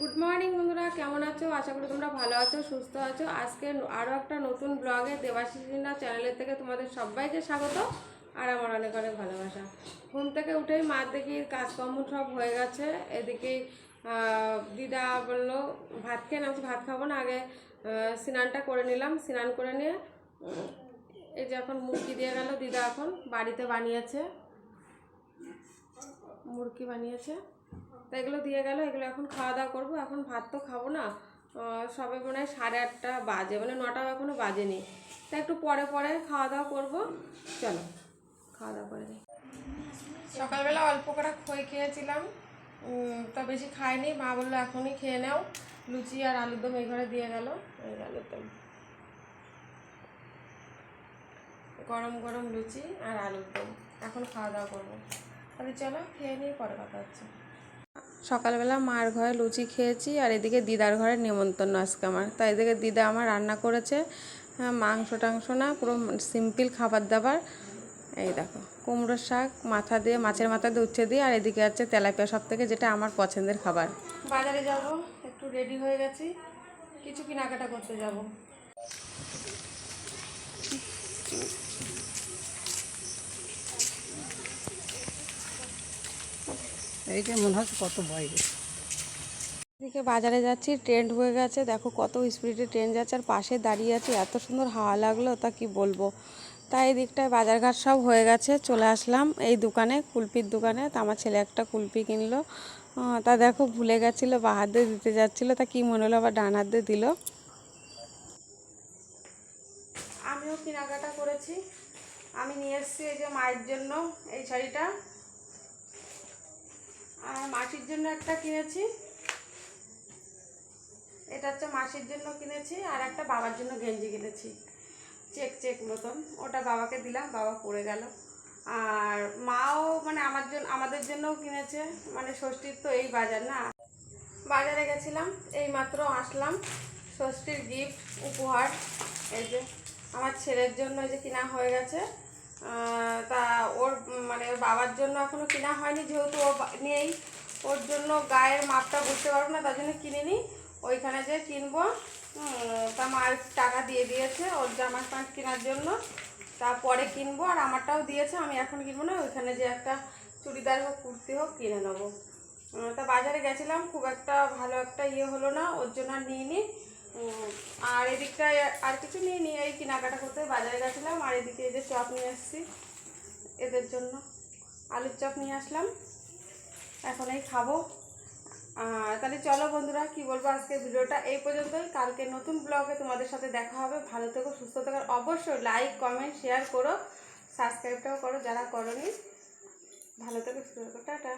Good morning বন্ধুরা। কেমন আছো? আশা করি তোমরা ভালো আছো, সুস্থ আছো। আজকে আরও একটা নতুন ব্লগে দেবাশিসিনা চ্যানেলের থেকে তোমাদের সবাইকে স্বাগত আর আমার অনেক অনেক ভালোবাসা। ঘুম থেকে উঠেই মার দেখি কাজকর্ম সব হয়ে গেছে। এদিকে দিদা বলল, ভাত খেয়ে নামছি ভাত খাব না। আগে স্নানটা করে নিলাম। স্নান করে নিয়ে, এই যে এখন মুরগি দিয়ে গেল দিদা এখন বাড়িতে বানিয়েছে। মুরগি বানিয়েছে। তা এগুলো দিয়ে গেল, এগুলো এখন খাওয়া দাওয়া করব। এখন ভাত তো খাব না। সবে মনে হয় সাড়ে আটটা বাজে মানে নটাও এখনও বাজেনি। তা একটু পরে পরে খাওয়া দাওয়া করব। চলো, খাওয়া দাওয়া করে সকালবেলা অল্প করে খই খেয়েছিলাম। তা বেশি খাইনি। মা বলল, এখনই খেয়ে নাও। লুচি আর আলুর দম এই ঘরে দিয়ে গেল। এই আলুর দম গরম গরম লুচি আর আলুর দম। এখন খাওয়া দাওয়া করব। তাহলে চলো খেয়ে নিয়ে পরে কথা হচ্ছে। সকালবেলা মার ঘরে লুচি খেয়েছি আর এদিকে দিদার ঘরে নেমন্তন্ন আজকে আমার। তাই এদিকে দিদা আমার রান্না করেছে হ্যাঁ, মাংস টাংস না পুরো সিম্পল খাবার দাবার। এই দেখো কুমড়োর শাক মাথা দিয়ে মাছের মাথা দিয়ে উচ্ছে দিয়ে আর এদিকে আছে তেলাপিয়া সব থেকে যেটা আমার পছন্দের খাবার। বাজারে যাব একটু রেডি হয়ে গেছি কিছু কেনাকাটা করতে যাব। এইটা মনে হচ্ছে কত ভয় এদিকে বাজারে যাচ্ছি ট্রেন্ড হয়ে গেছে। দেখো কত স্পিডে ট্রেন যাচ্ছে, আর পাশে দাঁড়িয়ে আছি, এত সুন্দর হাওয়া লাগল, তা কি বলব? তাই এই দিকটায় বাজারঘাট সব হয়ে গেছে, চলে আসলাম এই দোকানে, কুলপির দোকানে। তা আমার ছেলে একটা কুলপি কিনলো। তা দেখো ভুলে গেছিল বা হাত দিয়ে দিতে যাচ্ছিল, তা কি মনে হলো, আবার ডান হাত দিয়ে দিল। আমিও কেনাকাটা করেছি। আমি নিয়ে এসেছি এই যে মায়ের জন্য এই শাড়িটা। আর মাসির জন্য একটা কিনেছি। এটা হচ্ছে মাসির জন্য কিনেছি আর একটা বাবার জন্য গেঞ্জি কিনেছি। চেক চেক মতন। ওটা বাবাকে দিলাম, বাবা পরে গেল। আর মাও মানে আমার জন্য আমাদের জন্যও কিনেছে। মানে ষষ্ঠীর তো এই বাজার না। বাজারে গেছিলাম এই মাত্র আসলাম। ষষ্ঠীর গিফট উপহার। এই যে, আমার ছেলের জন্য যে কিনা হয়ে গেছে। তা বাবার জন্য এখনও কিনা হয়নি, যেহেতু ও নেই, ওর জন্য গায়ের মাপটা বুঝতে পারব না, তার জন্য কিনিনি ওইখানে যে কিনবো তা মার টাকা দিয়ে দিয়েছে ওর জামা প্যান্ট কেনার জন্য। তারপরে কিনবো, আর আমারটাও দিয়েছে, আমি এখন কিনবো না, ওইখানে যে একটা চুড়িদার হোক, কুর্তি হোক, কিনে নেব। তা বাজারে গেছিলাম, খুব একটা ভালো একটা ইয়ে হলো না, ওর জন্য আর নিইনি। আর এদিকটায় আর কিছু নিয়ে নিয়ে এই কেনাকাটা করতে বাজারে গেছিলাম, আর এদিকে এই যে চপ নিয়ে এসেছি, এদের জন্য। আলুর চপ নিয়ে আসলাম। এখন এই খাব। তাহলে চলো বন্ধুরা, কি বলব আজকে ভিডিওটা এই পর্যন্তই। কালকে নতুন ব্লগে তোমাদের সাথে দেখা হবে। ভালো থেকো, সুস্থ থাকার অবশ্যই লাইক কমেন্ট শেয়ার করো। সাবস্ক্রাইবটাও করো যারা করনি। ভালো থেকো, সুস্থ থাকো। টাটা।